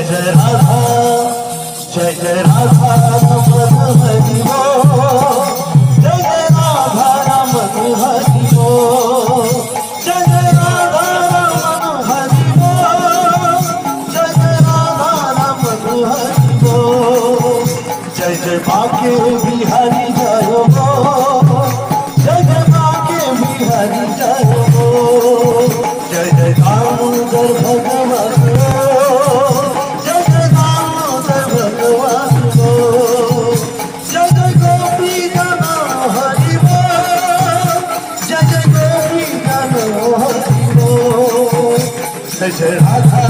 شجر أزهر جاي হয়েছে।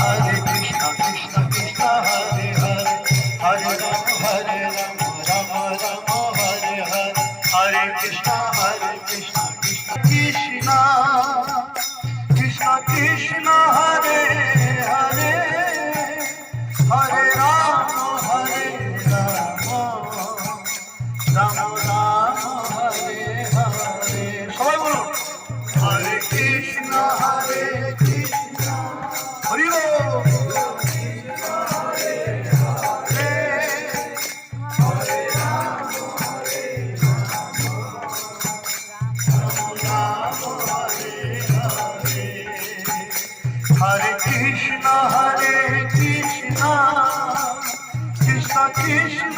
কৃষ্ণ